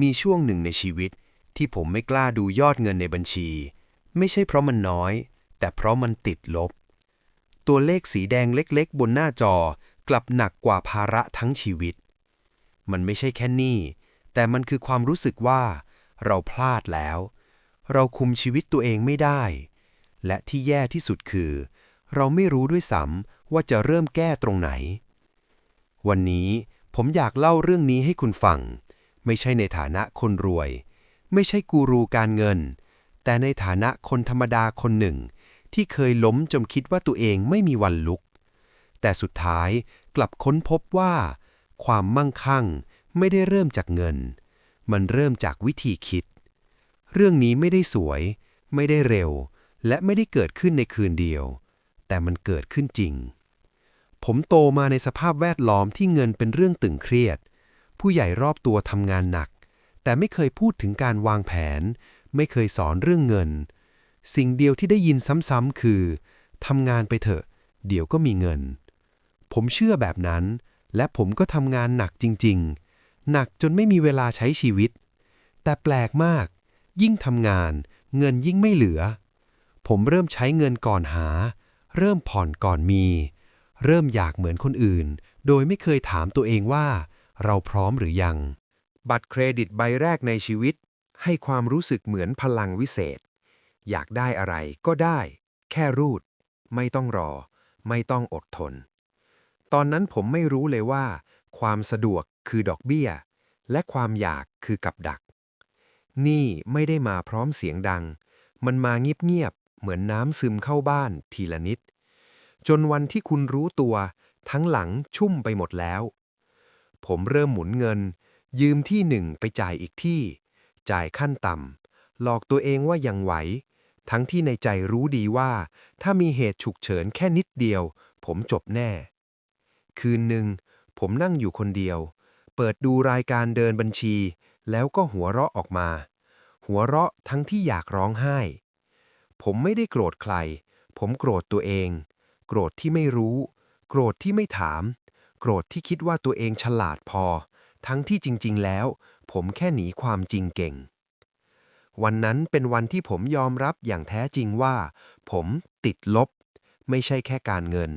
มีช่วงหนึ่งในชีวิต ที่ผมไม่กล้าดูยอดเงินในบัญชี ไม่ใช่เพราะมันน้อย แต่เพราะมันติดลบ ตัวเลขสีแดงเล็กๆ บนหน้าจอกลับหนักกว่าภาระทั้งชีวิต มันไม่ใช่แค่นี้ แต่มันคือความรู้สึกว่า เราพลาดแล้ว เราคุมชีวิตตัวเองไม่ได้ และที่แย่ที่สุดคือ เราไม่รู้ด้วยซ้ำว่าจะเริ่มแก้ตรงไหน วันนี้ผมอยากเล่าเรื่องนี้ให้คุณฟัง ไม่ใช่ในฐานะคนรวย ไม่ใช่กูรูการเงิน แต่ในฐานะคนธรรมดาคนหนึ่ง ที่เคยล้มจนคิดว่าตัวเองไม่มีวันลุก แต่สุดท้ายกลับค้นพบว่า ความมั่งคั่งไม่ได้เริ่มจากเงิน มันเริ่มจากวิธีคิด เรื่องนี้ไม่ได้สวย ไม่ได้เร็ว และไม่ได้เกิดขึ้นในคืนเดียว แต่มันเกิดขึ้นจริงผมโตมาในสภาพแวดล้อมที่เงินเป็นเรื่องตึงเครียด ผู้ใหญ่รอบตัวทำงานหนัก แต่ไม่เคยพูดถึงการวางแผน ไม่เคยสอนเรื่องเงิน สิ่งเดียวที่ได้ยินซ้ำๆคือทำงานไปเถอะ เดี๋ยวก็มีเงิน ผมเชื่อแบบนั้น และผมก็ทำงานหนักจริง ๆ หนักจนไม่มีเวลาใช้ชีวิต แต่แปลกมาก ยิ่งทำงาน เงินยิ่งไม่เหลือ ผมเริ่มใช้เงินก่อนหา เริ่มผ่อนก่อนมี เริ่มอยากเหมือนคนอื่น โดยไม่เคยถามตัวเองว่า เราพร้อมหรือยัง บัตรเครดิตใบแรกในชีวิต ให้ความรู้สึกเหมือนพลังวิเศษ อยากได้อะไรก็ได้ แค่รูด ไม่ต้องรอ ไม่ต้องอดทน ตอนนั้นผมไม่รู้เลยว่า ความสะดวกคือดอกเบี้ย และความอยากคือกับดัก นี่ไม่ได้มาพร้อมเสียงดัง มันมาเงียบๆเหมือนน้ำซึมเข้าบ้านทีละนิด จนวันที่คุณรู้ตัวทั้งหลังชุ่มไปหมดแล้ว ผมเริ่มหมุนเงิน ยืมที่หนึ่งไปจ่ายอีกที่ จ่ายขั้นต่ำหลอกตัวเองว่ายังไหว ทั้งที่ในใจรู้ดีว่า ถ้ามีเหตุฉุกเฉินแค่นิดเดียว ผมจบแน่ คืนหนึ่ง ผมนั่งอยู่คนเดียว เปิดดูรายการเดินบัญชี แล้วก็หัวเราะออกมา หัวเราะทั้งที่อยากร้องไห้ ผมไม่ได้โกรธใคร ผมโกรธตัวเอง โกรธที่ไม่รู้ โกรธที่ไม่ถาม โกรธที่คิดว่าตัวเองฉลาดพอ ทั้งที่จริง ๆ แล้ว ผมแค่หนีความจริงเก่ง วันนั้นเป็นวันที่ผมยอมรับอย่างแท้จริงว่า ผมติดลบ ไม่ใช่แค่การเงิน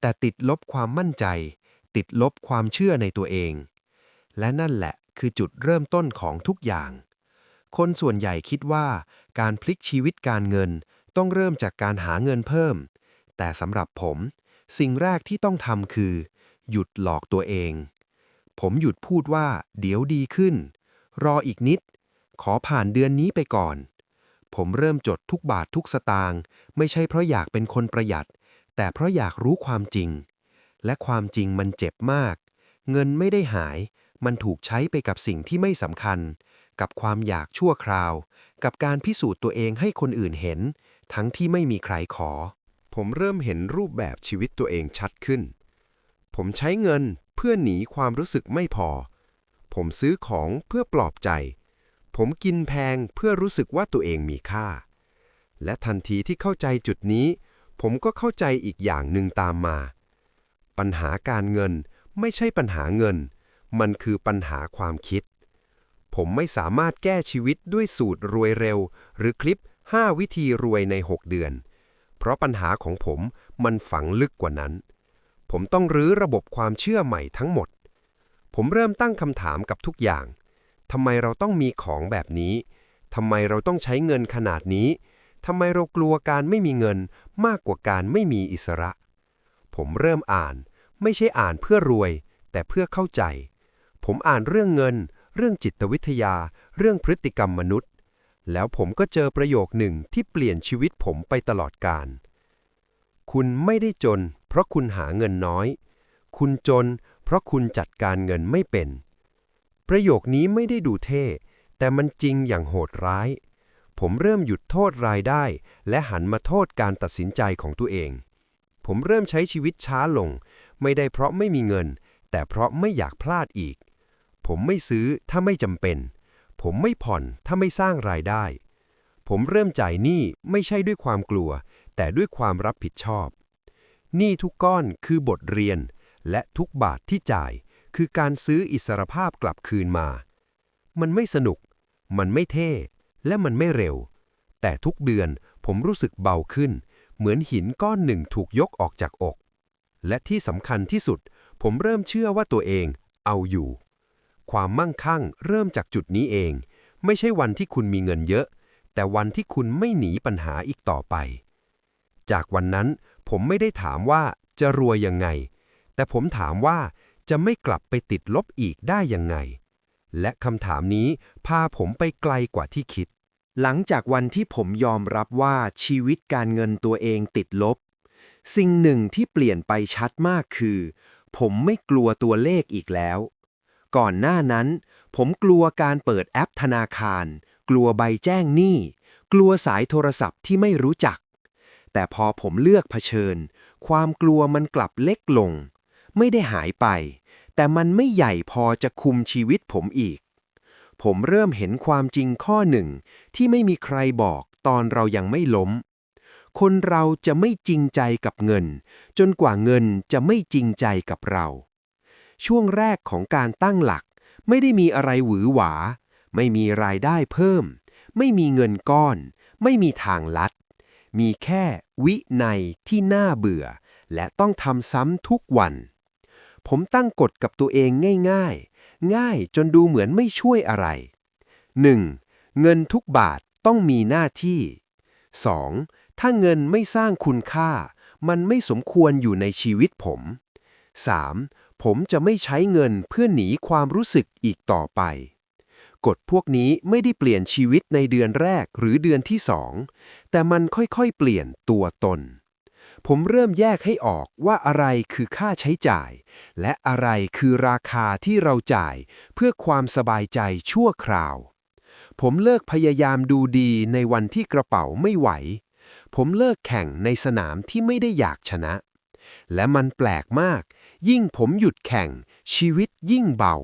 แต่ติดลบความมั่นใจ ติดลบความเชื่อในตัวเอง และนั่นแหละคือจุดเริ่มต้นของทุกอย่าง คนส่วนใหญ่คิดว่า การพลิกชีวิตการเงินต้องเริ่มจากการหาเงินเพิ่ม แต่สำหรับผม สิ่งแรกที่ต้องทำคือ หยุดหลอกตัวเอง ผมหยุดพูดว่า เดี๋ยวดีขึ้น รออีกนิด ขอผ่านเดือนนี้ไปก่อน ผมเริ่มจดทุกบาททุกสตางค์ไม่ใช่เพราะอยากเป็นคนประหยัด แต่เพราะอยากรู้ความจริง และความจริงมันเจ็บมาก เงินไม่ได้หาย มันถูกใช้ไปกับสิ่งที่ไม่สำคัญ กับความอยากชั่วคราว กับการพิสูจน์ตัวเองให้คนอื่นเห็น ทั้งที่ไม่มีใครขอผมเริ่มเห็นรูปแบบชีวิตตัวเองชัดขึ้น ผมใช้เงินเพื่อหนีความรู้สึกไม่พอ ผมซื้อของเพื่อปลอบใจ ผมกินแพงเพื่อรู้สึกว่าตัวเองมีค่า และทันทีที่เข้าใจจุดนี้ ผมก็เข้าใจอีกอย่างหนึ่งตามมา ปัญหาการเงินไม่ใช่ปัญหาเงิน มันคือปัญหาความคิด ผมไม่สามารถแก้ชีวิตด้วยสูตรรวยเร็ว หรือคลิป 5 วิธีรวยใน 6 เดือน เพราะปัญหาของผมมันฝังลึกกว่านั้น ผมต้องรื้อระบบความเชื่อใหม่ทั้งหมด ผมเริ่มตั้งคำถามกับทุกอย่าง ทำไมเราต้องมีของแบบนี้ ทำไมเราต้องใช้เงินขนาดนี้ ทำไมเรากลัวการไม่มีเงินมากกว่าการไม่มีอิสระ ผมเริ่มอ่าน ไม่ใช่อ่านเพื่อรวย แต่เพื่อเข้าใจ ผมอ่านเรื่องเงิน เรื่องจิตวิทยา เรื่องพฤติกรรมมนุษย์ แล้วผมก็เจอประโยคหนึ่งที่เปลี่ยนชีวิตผมไปตลอดกาล คุณไม่ได้จน เพราะคุณหาเงินน้อย คุณจน เพราะคุณจัดการเงินไม่เป็น ประโยคนี้ไม่ได้ดูเท่ แต่มันจริงอย่างโหดร้าย ผมเริ่มหยุดโทษรายได้ และหันมาโทษการตัดสินใจของตัวเอง ผมเริ่มใช้ชีวิตช้าลง ไม่ได้เพราะไม่มีเงิน แต่เพราะไม่อยากพลาดอีก ผมไม่ซื้อถ้าไม่จำเป็น ผมไม่ผ่อนถ้าไม่สร้างรายได้ ผมเริ่มจ่ายหนี้ไม่ใช่ด้วยความกลัว แต่ด้วยความรับผิดชอบ หนี้ทุกก้อนคือบทเรียน และทุกบาทที่จ่าย คือการซื้ออิสรภาพกลับคืนมา มันไม่สนุก มันไม่เท่ และมันไม่เร็ว แต่ทุกเดือนผมรู้สึกเบาขึ้น เหมือนหินก้อนหนึ่งถูกยกออกจากอก และที่สำคัญที่สุด ผมเริ่มเชื่อว่าตัวเองเอาอยู่ ความมั่งคั่งเริ่มจากจุดนี้เอง ไม่ใช่วันที่คุณมีเงินเยอะ แต่วันที่คุณไม่หนีปัญหาอีกต่อไป จากวันนั้น ผมไม่ได้ถามว่าจะรวยยังไง แต่ผมถามว่าจะไม่กลับไปติดลบอีกได้ยังไง และคำถามนี้พาผมไปไกลกว่าที่คิด หลังจากวันที่ผมยอมรับว่าชีวิตการเงินตัวเองติดลบ สิ่งหนึ่งที่เปลี่ยนไปชัดมากคือ ผมไม่กลัวตัวเลขอีกแล้ว ก่อนหน้านั้น ผมกลัวการเปิดแอปธนาคาร กลัวใบแจ้งหนี้ กลัวสายโทรศัพท์ที่ไม่รู้จัก แต่พอผมเลือกเผชิญ ความกลัวมันกลับเล็กลง ไม่ได้หายไป แต่มันไม่ใหญ่พอจะคุมชีวิตผมอีก ผมเริ่มเห็นความจริงข้อหนึ่ง ที่ไม่มีใครบอกตอนเรายังไม่ล้ม คนเราจะไม่จริงใจกับเงิน จนกว่าเงินจะไม่จริงใจกับเรา ช่วงแรกของการตั้งหลัก ไม่ได้มีอะไรหวือหวา ไม่มีรายได้เพิ่ม ไม่มีเงินก้อน ไม่มีทางลัด มีแค่วินัยที่น่าเบื่อ และต้องทำซ้ำทุกวัน ผมตั้งกฎกับตัวเองง่ายๆ ง่ายจนดูเหมือนไม่ช่วยอะไร 1. เงินทุกบาทต้องมีหน้าที่ 2. ถ้าเงินไม่สร้างคุณค่า มันไม่สมควรอยู่ในชีวิตผม 3. ผมจะไม่ใช้เงินเพื่อหนีความรู้สึกอีกต่อไป กฎพวกนี้ไม่ได้เปลี่ยนชีวิตในเดือนแรกหรือเดือนที่สอง แต่มันค่อยๆ เปลี่ยนตัวตน ผมเริ่มแยกให้ออกว่าอะไรคือค่าใช้จ่าย และอะไรคือราคาที่เราจ่ายเพื่อความสบายใจชั่วคราว ผมเลิกพยายามดูดีในวันที่กระเป๋าไม่ไหว ผมเลิกแข่งในสนามที่ไม่ได้อยากชนะ และมันแปลกมาก ยิ่งผมหยุดแข่งชีวิตยิ่งเบา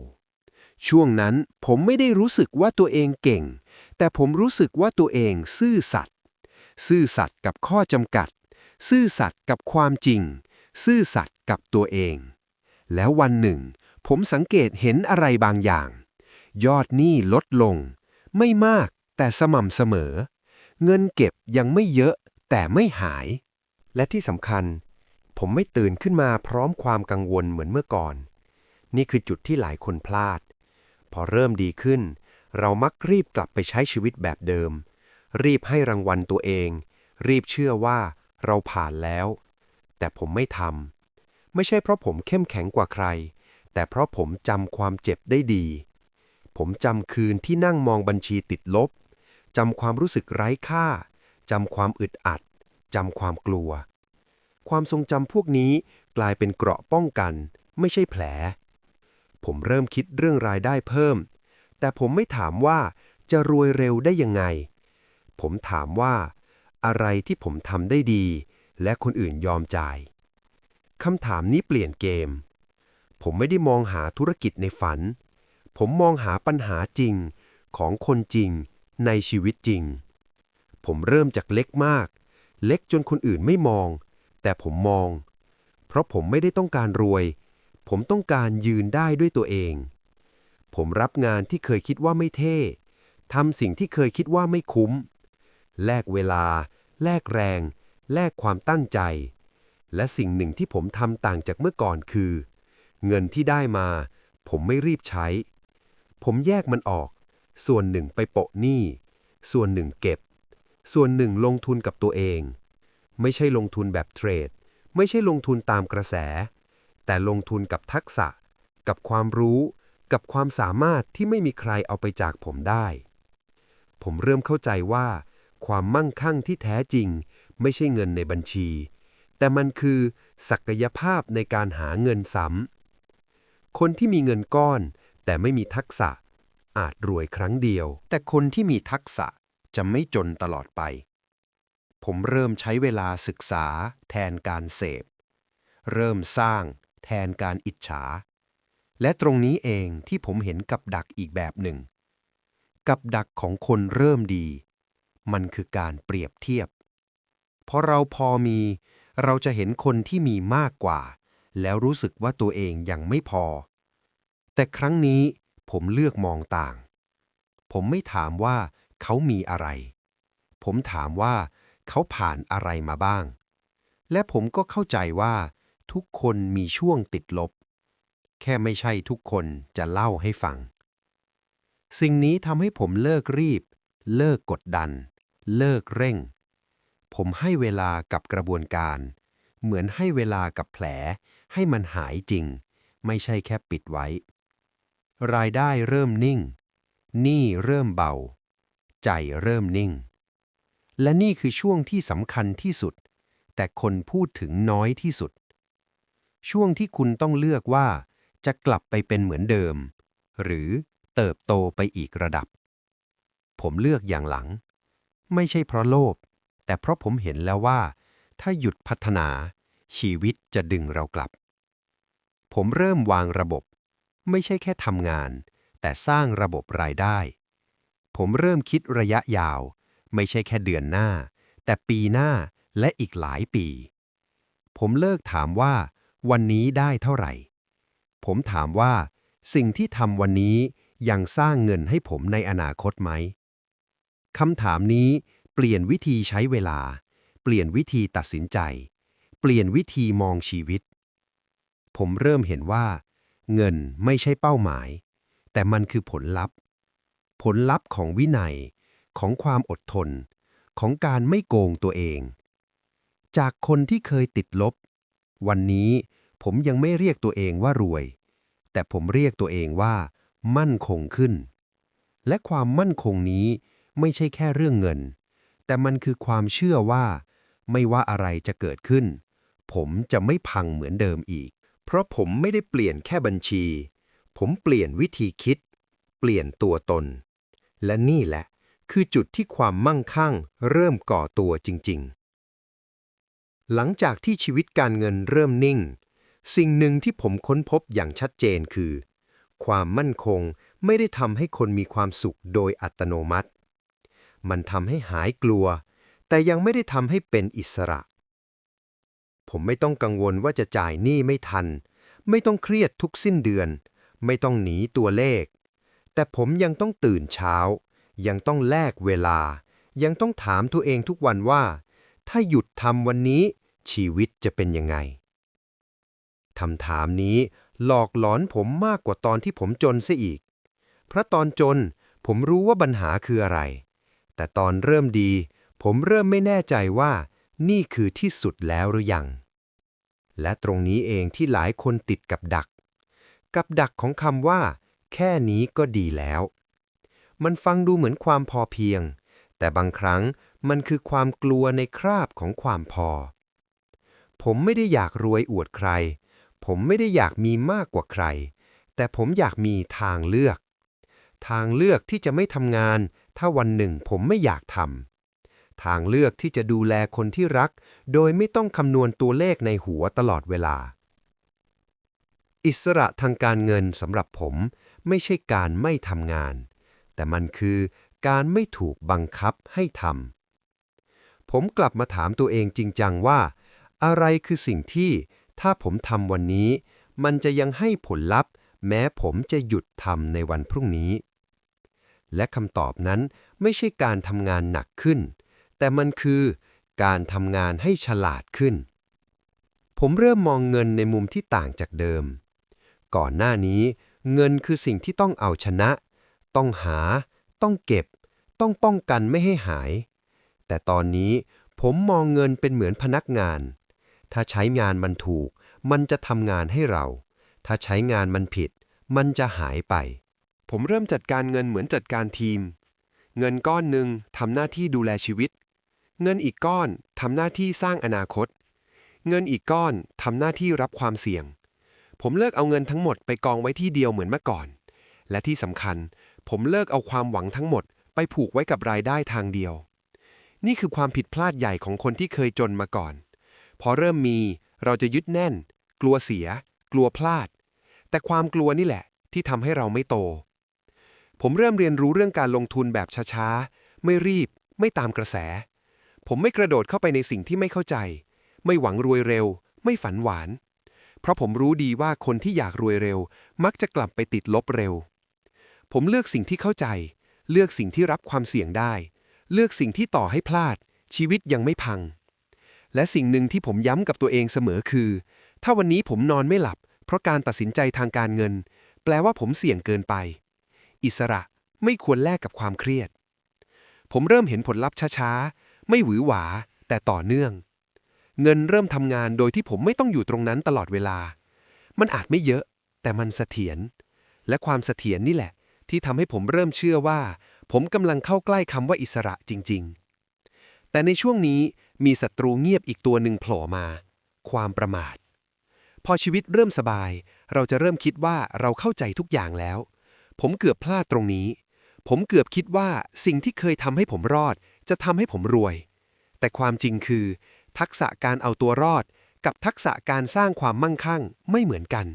ช่วงนั้นผมไม่ได้รู้สึกว่าตัวเองเก่ง แต่ผมรู้สึกว่าตัวเองซื่อสัตย์ซื่อสัตย์กับข้อจำกัด ซื่อสัตย์กับความจริง ซื่อสัตย์กับตัวเอง แล้ววันหนึ่ง ผมสังเกตเห็นอะไรบางอย่าง ยอดหนี้ลดลง ไม่มากแต่สม่ำเสมอ เงินเก็บยังไม่เยอะแต่ไม่หาย และที่สำคัญ ผมไม่ตื่นขึ้นมาพร้อมความกังวลเหมือนเมื่อก่อน นี่คือจุดที่หลายคนพลาด พอเริ่มดีขึ้น เรามักรีบกลับไปใช้ชีวิตแบบเดิม รีบให้รางวัลตัวเอง รีบเชื่อว่าเราผ่านแล้ว แต่ผมไม่ทำไม่ใช่เพราะผมเข้มแข็งกว่าใคร แต่เพราะผมจำความเจ็บได้ดี ผมจำคืนที่นั่งมองบัญชีติดลบจำความรู้สึกไร้ค่าจำความอึดอัดจำความกลัว ความทรงจำพวกนี้กลายเป็นเกราะป้องกัน ไม่ใช่แผล ผมเริ่มคิดเรื่องรายได้เพิ่ม แต่ผมไม่ถามว่าจะรวยเร็วได้ยังไง ผมถามว่า อะไรที่ผมทำได้ดี และคนอื่นยอมจ่ายคำถามนี้เปลี่ยนเกม ผมไม่ได้มองหาธุรกิจในฝัน ผมมองหาปัญหาจริงของคนจริงในชีวิตจริง ผมเริ่มจากเล็กมาก เล็กจนคนอื่นไม่มอง แต่ผมมอง เพราะผมไม่ได้ต้องการรวย ผมต้องการยืนได้ด้วยตัวเอง ผมรับงานที่เคยคิดว่าไม่เท่ทำสิ่งที่เคยคิดว่าไม่คุ้ม แลกเวลา แลกแรง แลกความตั้งใจ และสิ่งหนึ่งที่ผมทำต่างจากเมื่อก่อนคือ เงินที่ได้มา ผมไม่รีบใช้ ผมแยกมันออก ส่วนหนึ่งไปโปะหนี้ ส่วนหนึ่งเก็บ ส่วนหนึ่งลงทุนกับตัวเอง ไม่ใช่ลงทุนแบบเทรด ไม่ใช่ลงทุนตามกระแส แต่ลงทุนกับทักษะ กับความรู้ กับความสามารถที่ไม่มีใครเอาไปจากผมได้ ผมเริ่มเข้าใจว่า ความมั่งคั่งที่แท้จริง ไม่ใช่เงินในบัญชี แต่มันคือศักยภาพในการหาเงินซ้ำคนที่มีเงินก้อน แต่ไม่มีทักษะ อาจรวยครั้งเดียว แต่คนที่มีทักษะจะไม่จนตลอดไป ผมเริ่มใช้เวลาศึกษา แทนการเสพ เริ่มสร้าง แทนการอิจฉา และตรงนี้เองที่ผมเห็นกับดักอีกแบบหนึ่ง กับดักของคนเริ่มดี มันคือการเปรียบเทียบ เพราะเราพอมี เราจะเห็นคนที่มีมากกว่า แล้วรู้สึกว่าตัวเองยังไม่พอ แต่ครั้งนี้ผมเลือกมองต่าง ผมไม่ถามว่าเขามีอะไร ผมถามว่าเขาผ่านอะไรมาบ้าง และผมก็เข้าใจว่า ทุกคนมีช่วงติดลบ แค่ไม่ใช่ทุกคนจะเล่าให้ฟัง สิ่งนี้ทำให้ผมเลิกรีบ เลิกกดดัน เลิกเร่ง ผมให้เวลากับกระบวนการ เหมือนให้เวลากับแผล ให้มันหายจริง ไม่ใช่แค่ปิดไว้ รายได้เริ่มนิ่ง หนี้เริ่มเบา ใจเริ่มนิ่ง และนี่คือช่วงที่สำคัญที่สุดแต่คนพูดถึงน้อยที่สุด ช่วงที่คุณต้องเลือกว่าจะกลับไปเป็นเหมือนเดิม หรือเติบโตไปอีกระดับ ผมเลือกอย่างหลัง ไม่ใช่เพราะโลภแต่เพราะผมเห็นแล้วว่า ถ้าหยุดพัฒนา ชีวิตจะดึงเรากลับ ผมเริ่มวางระบบ ไม่ใช่แค่ทำงาน แต่สร้างระบบรายได้ ผมเริ่มคิดระยะยาว ไม่ใช่แค่เดือนหน้า แต่ปีหน้าและอีกหลายปี ผมเลิกถามว่า วันนี้ได้เท่าไหร่ ผมถามว่า สิ่งที่ทำวันนี้ยังสร้างเงินให้ผมในอนาคตไหมคำถามนี้เปลี่ยนวิธีใช้เวลา เปลี่ยนวิธีตัดสินใจ เปลี่ยนวิธีมองชีวิต ผมเริ่มเห็นว่า เงินไม่ใช่เป้าหมาย แต่มันคือผลลัพธ์ ผลลัพธ์ของวินัย ของความอดทน ของการไม่โกงตัวเอง จากคนที่เคยติดลบ วันนี้ผมยังไม่เรียกตัวเองว่ารวย แต่ผมเรียกตัวเองว่า มั่นคงขึ้น และความมั่นคงนี้ไม่ใช่แค่เรื่องเงิน แต่มันคือความเชื่อว่า ไม่ว่าอะไรจะเกิดขึ้น ผมจะไม่พังเหมือนเดิมอีก เพราะผมไม่ได้เปลี่ยนแค่บัญชี ผมเปลี่ยนวิธีคิด เปลี่ยนตัวตน และนี่แหละ คือจุดที่ความมั่งคั่ง เริ่มก่อตัวจริง ๆ หลังจากที่ชีวิตการเงินเริ่มนิ่ง สิ่งหนึ่งที่ผมค้นพบอย่างชัดเจนคือ ความมั่นคงไม่ได้ทำให้คนมีความสุขโดยอัตโนมัติ มันทำให้หายกลัว แต่ยังไม่ได้ทำให้เป็นอิสระ ผมไม่ต้องกังวลว่าจะจ่ายหนี้ไม่ทัน ไม่ต้องเครียดทุกสิ้นเดือน ไม่ต้องหนีตัวเลข แต่ผมยังต้องตื่นเช้า ยังต้องแลกเวลา ยังต้องถามตัวเองทุกวันว่า ถ้าหยุดทำวันนี้ ชีวิตจะเป็นยังไงคำถามนี้หลอกหลอนผมมากกว่าตอนที่ผมจนซะอีก เพราะตอนจนผมรู้ว่าปัญหาคืออะไร แต่ตอนเริ่มดี ผมเริ่มไม่แน่ใจว่า นี่คือที่สุดแล้วหรือยัง และตรงนี้เองที่หลายคนติดกับดัก กับดักของคำว่า แค่นี้ก็ดีแล้ว มันฟังดูเหมือนความพอเพียง แต่บางครั้ง มันคือความกลัวในคราบของความพอ ผมไม่ได้อยากรวยอวดใคร ผมไม่ได้อยากมีมากกว่าใคร แต่ผมอยากมีทางเลือก ทางเลือกที่จะไม่ทำงาน ถ้าวันหนึ่งผมไม่อยากทำทางเลือกที่จะดูแลคนที่รัก โดยไม่ต้องคำนวณตัวเลขในหัวตลอดเวลา อิสระทางการเงินสำหรับผมไม่ใช่การไม่ทำงาน แต่มันคือการไม่ถูกบังคับให้ทำ ผมกลับมาถามตัวเองจริงจังว่า อะไรคือสิ่งที่ถ้าผมทำวันนี้ มันจะยังให้ผลลัพธ์ แม้ผมจะหยุดทำในวันพรุ่งนี้ และคำตอบนั้นไม่ใช่การทำงานหนักขึ้น แต่มันคือการทำงานให้ฉลาดขึ้น ผมเริ่มมองเงินในมุมที่ต่างจากเดิม ก่อนหน้านี้ เงินคือสิ่งที่ต้องเอาชนะ ต้องหา ต้องเก็บ ต้องป้องกันไม่ให้หาย แต่ตอนนี้ผมมองเงินเป็นเหมือนพนักงาน ถ้าใช้งานมันถูก มันจะทำงานให้เรา ถ้าใช้งานมันผิด มันจะหายไป ผมเริ่มจัดการเงินเหมือนจัดการทีม เงินก้อนหนึ่งทำหน้าที่ดูแลชีวิต เงินอีกก้อนทำหน้าที่สร้างอนาคต เงินอีกก้อนทำหน้าที่รับความเสี่ยง ผมเลิกเอาเงินทั้งหมดไปกองไว้ที่เดียวเหมือนเมื่อก่อน และที่สำคัญ ผมเลิกเอาความหวังทั้งหมดไปผูกไว้กับรายได้ทางเดียว นี่คือความผิดพลาดใหญ่ของคนที่เคยจนมาก่อน พอเริ่มมีเราจะยึดแน่น กลัวเสีย กลัวพลาด แต่ความกลัวนี่แหละ ที่ทำให้เราไม่โต ผมเริ่มเรียนรู้เรื่องการลงทุนแบบช้าๆ ไม่รีบ ไม่ตามกระแส ผมไม่กระโดดเข้าไปในสิ่งที่ไม่เข้าใจ ไม่หวังรวยเร็ว ไม่ฝันหวาน เพราะผมรู้ดีว่าคนที่อยากรวยเร็ว มักจะกลับไปติดลบเร็ว ผมเลือกสิ่งที่เข้าใจ เลือกสิ่งที่รับความเสี่ยงได้ เลือกสิ่งที่ต่อให้พลาด ชีวิตยังไม่พัง และสิ่งหนึ่งที่ผมย้ำกับตัวเองเสมอคือ ถ้าวันนี้ผมนอนไม่หลับ เพราะการตัดสินใจทางการเงิน แปลว่าผมเสี่ยงเกินไป อิสระไม่ควรแลกกับความเครียด ผมเริ่มเห็นผลลัพธ์ช้าๆ ไม่หวือหวา แต่ต่อเนื่อง เงินเริ่มทำงานโดยที่ผมไม่ต้องอยู่ตรงนั้นตลอดเวลา มันอาจไม่เยอะ แต่มันเสถียร และความเสถียรนี่แหละ ที่ทำให้ผมเริ่มเชื่อว่า ผมกำลังเข้าใกล้คำว่าอิสระจริง ๆ แต่ในช่วงนี้มีศัตรูเงียบอีกตัวหนึ่งโผล่มา ความประมาท พอชีวิตเริ่มสบาย เราจะเริ่มคิดว่าเราเข้าใจทุกอย่างแล้ว ผมเกือบพลาดตรงนี้ ผมเกือบคิดว่าสิ่งที่เคยทำให้ผมรอด จะทำให้ผมรวย แต่ความจริงคือ ทักษะการเอาตัวรอด กับทักษะการสร้างความมั่งคั่งไม่เหมือนกัน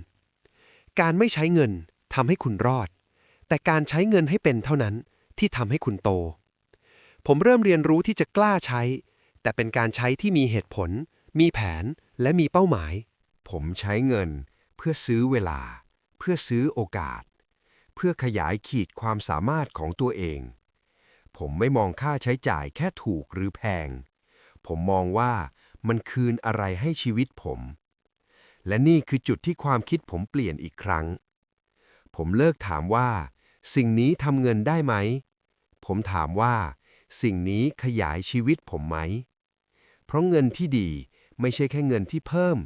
การไม่ใช้เงินทำให้คุณรอด แต่การใช้เงินให้เป็นเท่านั้น ที่ทำให้คุณโต ผมเริ่มเรียนรู้ที่จะกล้าใช้ แต่เป็นการใช้ที่มีเหตุผล มีแผนและมีเป้าหมาย ผมใช้เงิน เพื่อซื้อเวลา เพื่อซื้อโอกาส เพื่อขยายขีดความสามารถของตัวเอง ผมไม่มองค่าใช้จ่ายแค่ถูกหรือแพง ผมมองว่ามันคืนอะไรให้ชีวิตผม และนี่คือจุดที่ความคิดผมเปลี่ยนอีกครั้ง ผมเลิกถามว่า สิ่งนี้ทำเงินได้ไหม ผมถามว่า สิ่งนี้ขยายชีวิตผมไหม เพราะเงินที่ดีไม่ใช่แค่เงินที่เพิ่ม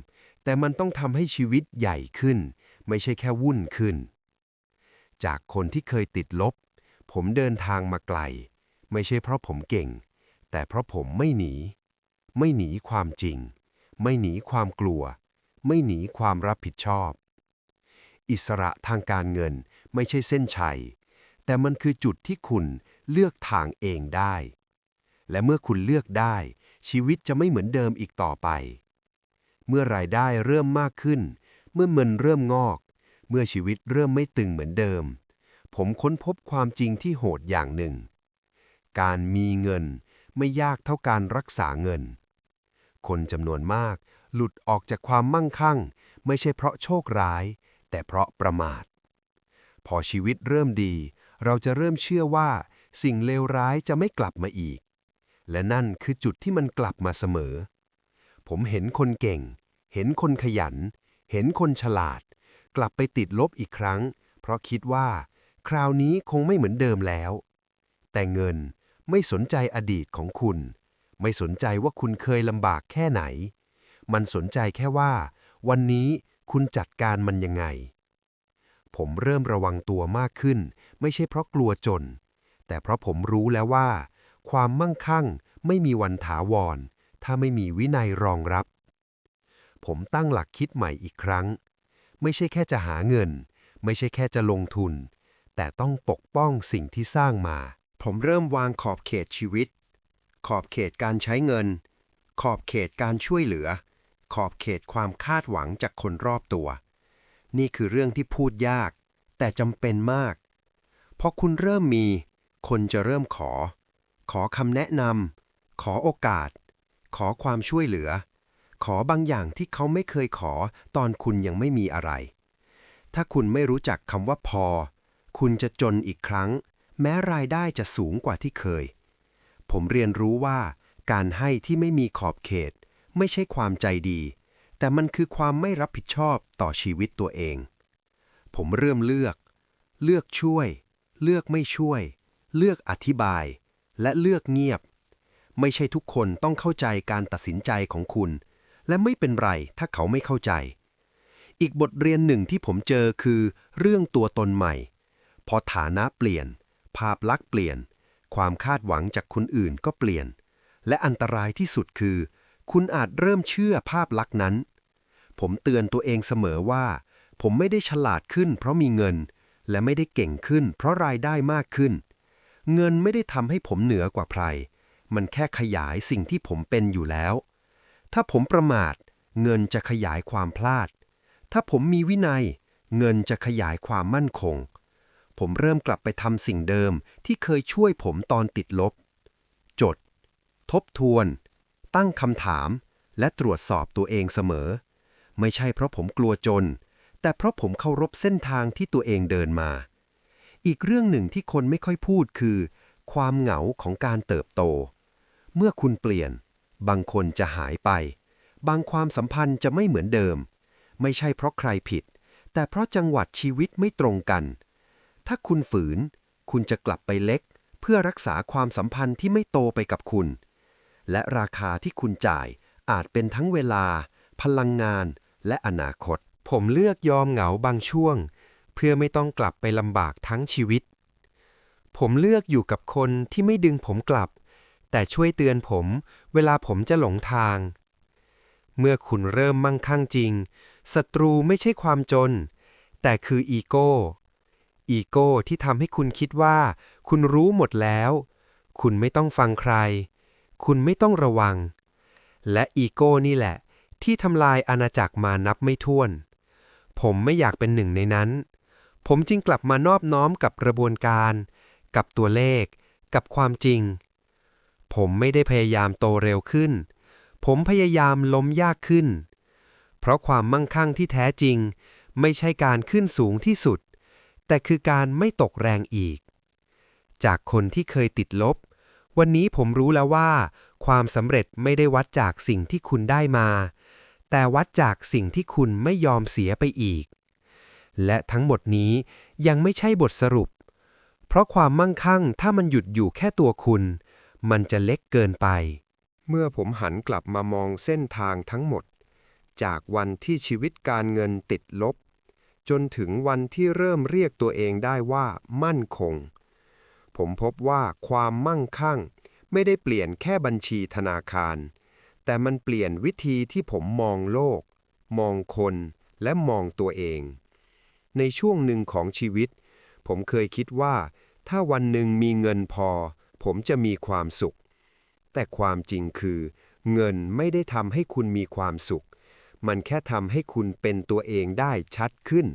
แต่มันต้องทำให้ชีวิตใหญ่ขึ้น ไม่ใช่แค่วุ่นขึ้น จากคนที่เคยติดลบ ผมเดินทางมาไกล ไม่ใช่เพราะผมเก่ง แต่เพราะผมไม่หนี ไม่หนีความจริง ไม่หนีความกลัว ไม่หนีความรับผิดชอบ อิสระทางการเงิน ไม่ใช่เส้นชัย แต่มันคือจุดที่คุณเลือกทางเองได้ และเมื่อคุณเลือกได้ ชีวิตจะไม่เหมือนเดิมอีกต่อไป เมื่อรายได้เริ่มมากขึ้น เมื่อเงินเริ่มงอก เมื่อชีวิตเริ่มไม่ตึงเหมือนเดิม ผมค้นพบความจริงที่โหดอย่างหนึ่ง การมีเงินไม่ยากเท่าการรักษาเงิน คนจำนวนมากหลุดออกจากความมั่งคั่ง ไม่ใช่เพราะโชคร้าย แต่เพราะประมาท พอชีวิตเริ่มดี เราจะเริ่มเชื่อว่า สิ่งเลวร้ายจะไม่กลับมาอีก และนั่นคือจุดที่มันกลับมาเสมอ ผมเห็นคนเก่ง เห็นคนขยัน เห็นคนฉลาด กลับไปติดลบอีกครั้ง เพราะคิดว่า คราวนี้คงไม่เหมือนเดิมแล้ว แต่เงินไม่สนใจอดีตของคุณ ไม่สนใจว่าคุณเคยลำบากแค่ไหน มันสนใจแค่ว่า วันนี้คุณจัดการมันยังไง ผมเริ่มระวังตัวมากขึ้น ไม่ใช่เพราะกลัวจน แต่เพราะผมรู้แล้วว่า ความมั่งคั่งไม่มีวันถาวร ถ้าไม่มีวินัยรองรับ ผมตั้งหลักคิดใหม่อีกครั้ง ไม่ใช่แค่จะหาเงิน ไม่ใช่แค่จะลงทุน แต่ต้องปกป้องสิ่งที่สร้างมา ผมเริ่มวางขอบเขตชีวิต ขอบเขตการใช้เงิน ขอบเขตการช่วยเหลือ ขอบเขตความคาดหวังจากคนรอบตัว นี่คือเรื่องที่พูดยาก แต่จำเป็นมากพอคุณเริ่มมี คนจะเริ่มขอ ขอคำแนะนำ ขอโอกาส ขอความช่วยเหลือ ขอบางอย่างที่เขาไม่เคยขอตอนคุณยังไม่มีอะไร ถ้าคุณไม่รู้จักคำว่าพอ คุณจะจนอีกครั้ง แม้รายได้จะสูงกว่าที่เคย ผมเรียนรู้ว่า การให้ที่ไม่มีขอบเขต ไม่ใช่ความใจดี แต่มันคือความไม่รับผิดชอบต่อชีวิตตัวเอง ผมเริ่มเลือก เลือกช่วย เลือกไม่ช่วย เลือกอธิบาย และเลือกเงียบ ไม่ใช่ทุกคนต้องเข้าใจการตัดสินใจของคุณ และไม่เป็นไรถ้าเขาไม่เข้าใจ อีกบทเรียนหนึ่งที่ผมเจอคือ เรื่องตัวตนใหม่ พอฐานะเปลี่ยน ภาพลักษณ์เปลี่ยน ความคาดหวังจากคนอื่นก็เปลี่ยน และอันตรายที่สุดคือ คุณอาจเริ่มเชื่อภาพลักษณ์นั้น ผมเตือนตัวเองเสมอว่า ผมไม่ได้ฉลาดขึ้น เพราะมีเงิน และไม่ได้เก่งขึ้น เพราะรายได้มากขึ้น เงินไม่ได้ทำให้ผมเหนือกว่าใคร มันแค่ขยายสิ่งที่ผมเป็นอยู่แล้ว ถ้าผมประมาท เงินจะขยายความพลาด ถ้าผมมีวินัย เงินจะขยายความมั่นคง ผมเริ่มกลับไปทำสิ่งเดิมที่เคยช่วยผมตอนติดลบ จด ทบทวน ตั้งคำถาม และตรวจสอบตัวเองเสมอ ไม่ใช่เพราะผมกลัวจน แต่เพราะผมเคารพเส้นทางที่ตัวเองเดินมา อีกเรื่องหนึ่งที่คนไม่ค่อยพูดคือ ความเหงาของการเติบโต เมื่อคุณเปลี่ยน บางคนจะหายไป บางความสัมพันธ์จะไม่เหมือนเดิม ไม่ใช่เพราะใครผิด แต่เพราะจังหวัดชีวิตไม่ตรงกัน ถ้าคุณฝืน คุณจะกลับไปเล็ก เพื่อรักษาความสัมพันธ์ที่ไม่โตไปกับคุณ และราคาที่คุณจ่ายอาจเป็นทั้งเวลา พลังงาน และอนาคต ผมเลือกยอมเหงาบางช่วง เพื่อไม่ต้องกลับไปลำบากทั้งชีวิต ผมเลือกอยู่กับคนที่ไม่ดึงผมกลับ แต่ช่วยเตือนผมเวลาผมจะหลงทาง เมื่อคุณเริ่มมั่งคั่งจริงศัตรูไม่ใช่ความจน แต่คืออีโก้ อีโก้ที่ทำให้คุณคิดว่า คุณรู้หมดแล้ว คุณไม่ต้องฟังใคร คุณไม่ต้องระวัง และอีโก้นี่แหละ ที่ทำลายอาณาจักรมานับไม่ถ้วน ผมไม่อยากเป็นหนึ่งในนั้น ผมจึงกลับมานอบน้อมกับกระบวนการ กับตัวเลข กับความจริง ผมไม่ได้พยายามโตเร็วขึ้น ผมพยายามล้มยากขึ้น เพราะความมั่งคั่งที่แท้จริง ไม่ใช่การขึ้นสูงที่สุด แต่คือการไม่ตกแรงอีก จากคนที่เคยติดลบ วันนี้ผมรู้แล้วว่า ความสำเร็จไม่ได้วัดจากสิ่งที่คุณได้มา แต่วัดจากสิ่งที่คุณไม่ยอมเสียไปอีก และทั้งหมดนี้ยังไม่ใช่บทสรุป เพราะความมั่งคั่งถ้ามันหยุดอยู่แค่ตัวคุณ มันจะเล็กเกินไป เมื่อผมหันกลับมามองเส้นทางทั้งหมด จากวันที่ชีวิตการเงินติดลบ จนถึงวันที่เริ่มเรียกตัวเองได้ว่ามั่นคง ผมพบว่าความมั่งคั่ง ไม่ได้เปลี่ยนแค่บัญชีธนาคาร แต่มันเปลี่ยนวิธีที่ผมมองโลก มองคนและมองตัวเอง ในช่วงหนึ่งของชีวิต ผมเคยคิดว่า ถ้าวันหนึ่งมีเงินพอ ผมจะมีความสุข แต่ความจริงคือ เงินไม่ได้ทำให้คุณมีความสุข มันแค่ทำให้คุณเป็นตัวเองได้ชัดขึ้น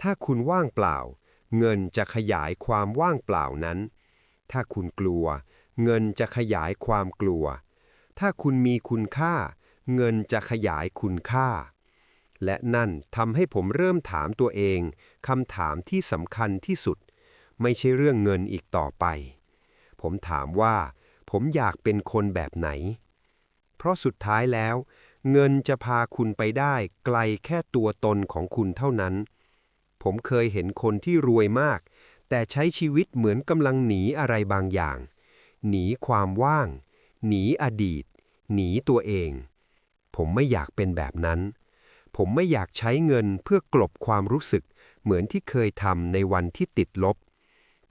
ถ้าคุณว่างเปล่า เงินจะขยายความว่างเปล่านั้น ถ้าคุณกลัว เงินจะขยายความกลัว ถ้าคุณมีคุณค่า เงินจะขยายคุณค่า และนั่นทำให้ผมเริ่มถามตัวเองคำถามที่สำคัญที่สุด ไม่ใช่เรื่องเงินอีกต่อไป ผมถามว่า ผมอยากเป็นคนแบบไหน เพราะสุดท้ายแล้ว เงินจะพาคุณไปได้ไกลแค่ตัวตนของคุณเท่านั้น ผมเคยเห็นคนที่รวยมาก แต่ใช้ชีวิตเหมือนกำลังหนีอะไรบางอย่าง หนีความว่าง หนีอดีต หนีตัวเอง ผมไม่อยากเป็นแบบนั้น ผมไม่อยากใช้เงินเพื่อกลบความรู้สึก เหมือนที่เคยทำในวันที่ติดลบ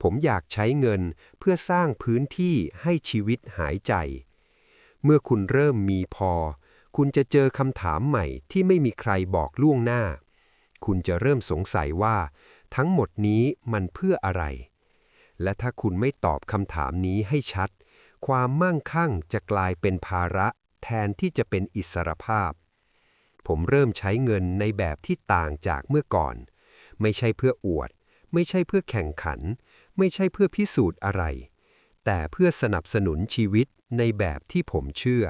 ผมอยากใช้เงินเพื่อสร้างพื้นที่ให้ชีวิตหายใจ เมื่อคุณเริ่มมีพอ คุณจะเจอคำถามใหม่ที่ไม่มีใครบอกล่วงหน้า คุณจะเริ่มสงสัยว่า ทั้งหมดนี้มันเพื่ออะไร และถ้าคุณไม่ตอบคำถามนี้ให้ชัด ความมั่งคั่งจะกลายเป็นภาระแทนที่จะเป็นอิสรภาพ ผมเริ่มใช้เงินในแบบที่ต่างจากเมื่อก่อน ไม่ใช่เพื่ออวด ไม่ใช่เพื่อแข่งขัน ไม่ใช่เพื่อพิสูจน์อะไร แต่เพื่อสนับสนุนชีวิตในแบบที่ผมเชื่อ